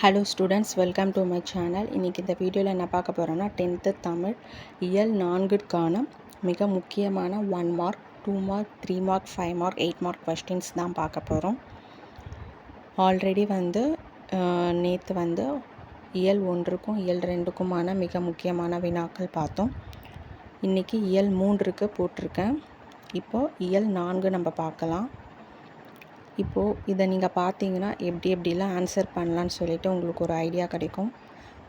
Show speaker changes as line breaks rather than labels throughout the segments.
Hello students welcome to my channel இன்றைக்கி இந்த வீடியோவில் என்ன பார்க்க போகிறோன்னா டென்த்து தமிழ் இயல் நான்குக்கான மிக முக்கியமான one mark two mark three mark five mark eight mark questions தான் பார்க்க போகிறோம் ஆல்ரெடி வந்து நேற்று வந்து இயல் ஒன்றுக்கும் இயல் ரெண்டுக்குமான மிக முக்கியமான வினாக்கள் பார்த்தோம். இன்றைக்கி இயல் மூன்றுக்கு போட்டிருக்கேன். இப்போது இயல் நான்கு நம்ம பார்க்கலாம். இப்போது இதை நீங்கள் பார்த்தீங்கன்னா எப்படி எப்படிலாம் ஆன்சர் பண்ணலான்னு சொல்லிவிட்டு உங்களுக்கு ஒரு ஐடியா கிடைக்கும்.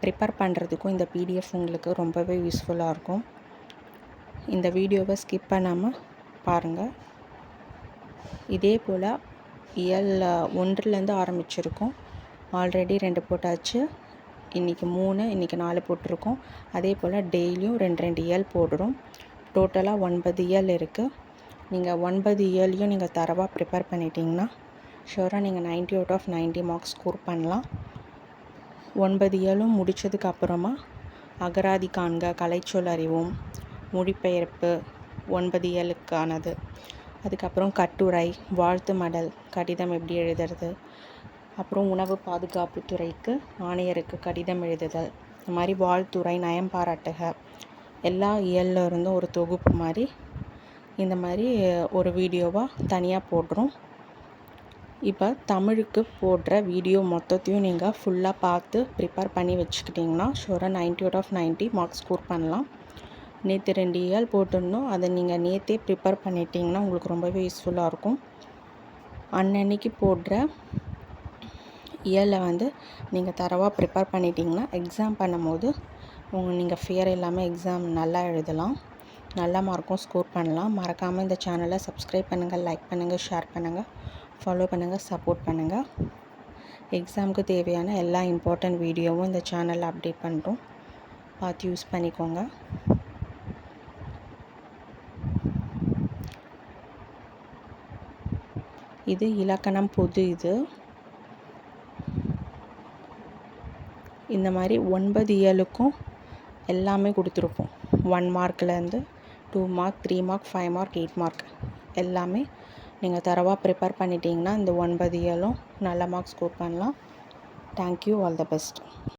ப்ரிப்பேர் பண்ணுறதுக்கும் இந்த பிடிஎஃப் உங்களுக்கு ரொம்பவே யூஸ்ஃபுல்லாக இருக்கும். இந்த வீடியோவை ஸ்கிப் பண்ணாமல் பாருங்கள் இதே போல் இயல் ஒன்றுலேருந்து ஆரம்பிச்சிருக்கோம். ஆல்ரெடி ரெண்டு போட்டாச்சு. இன்றைக்கி மூணு இன்றைக்கி நாலு போட்டிருக்கோம். அதே போல் டெய்லியும் ரெண்டு ரெண்டு இயல் போடுறோம். டோட்டலாக ஒன்பது இயல் இருக்குது நீங்கள் ஒன்பது இயர்லையும் நீங்கள் தரவாக ப்ரிப்பேர் பண்ணிட்டீங்கன்னா ஷுவராக நீங்கள் ninety out of ninety marks score பண்ணலாம். ஒன்பது இயலும் முடித்ததுக்கு அப்புறமா அகராதி காண்க கலைச்சொல் அறிவும் மொழிபெயர்ப்பு ஒன்பது இயலுக்கானது அதுக்கப்புறம் கட்டுரை வாழ்த்து மடல் கடிதம் எப்படி எழுதுறது? அப்புறம் உணவு பாதுகாப்பு துறைக்கு ஆணையருக்கு கடிதம் எழுதுதல். இந்த மாதிரி வாழ்த்துறை நயம் பாராட்டுக. எல்லா இயல்ல இருந்தும் ஒரு தொகுப்பு மாதிரி இந்த மாதிரி ஒரு வீடியோவாக தனியாக போடுறோம். இப்போ தமிழுக்கு போடுற வீடியோ மொத்தத்தையும் நீங்கள் ஃபுல்லாக பார்த்து ப்ரிப்பேர் பண்ணி வச்சுக்கிட்டிங்கன்னா ஷூராக ninety out of ninety marks score பண்ணலாம். நேற்று ரெண்டு இயல் போட்டிருந்தோம். அதை நீங்கள் நேற்றே ப்ரிப்பேர் பண்ணிட்டீங்கன்னா உங்களுக்கு ரொம்பவே யூஸ்ஃபுல்லாக இருக்கும். அன்னன்னைக்கு போடுற இயலில் வந்து நீங்கள் தரவாக ப்ரிப்பேர் பண்ணிட்டீங்கன்னா எக்ஸாம் பண்ணும்போது உங்கள் நீங்கள் ஃபியர் இல்லாமல் எக்ஸாம் நல்லா எழுதலாம். நல்ல மார்க்கும் ஸ்கோர் பண்ணலாம். மறக்காமல் இந்த சேனலை சப்ஸ்கிரைப் பண்ணுங்கள் லைக் பண்ணுங்கள் ஷேர் பண்ணுங்கள் ஃபாலோ பண்ணுங்கள் சப்போர்ட் பண்ணுங்கள் எக்ஸாமுக்கு தேவையான எல்லா இம்பார்ட்டண்ட் வீடியோவும் இந்த சேனலில் அப்டேட் பண்ணுறோம் பார்த்து யூஸ் பண்ணிக்கோங்க. இது இலக்கணம் பொது இது. இந்த மாதிரி ஒன்பது இயலுக்கும் எல்லாமே கொடுத்துருப்போம். One மார்க்லேருந்து two mark three mark five mark eight mark எல்லாமே நீங்கள் தரவாக ப்ரிப்பேர் பண்ணிட்டீங்கன்னா இந்த ஒன்பது இயலும் நல்ல மார்க் ஸ்கோர் பண்ணலாம். Thank you all the best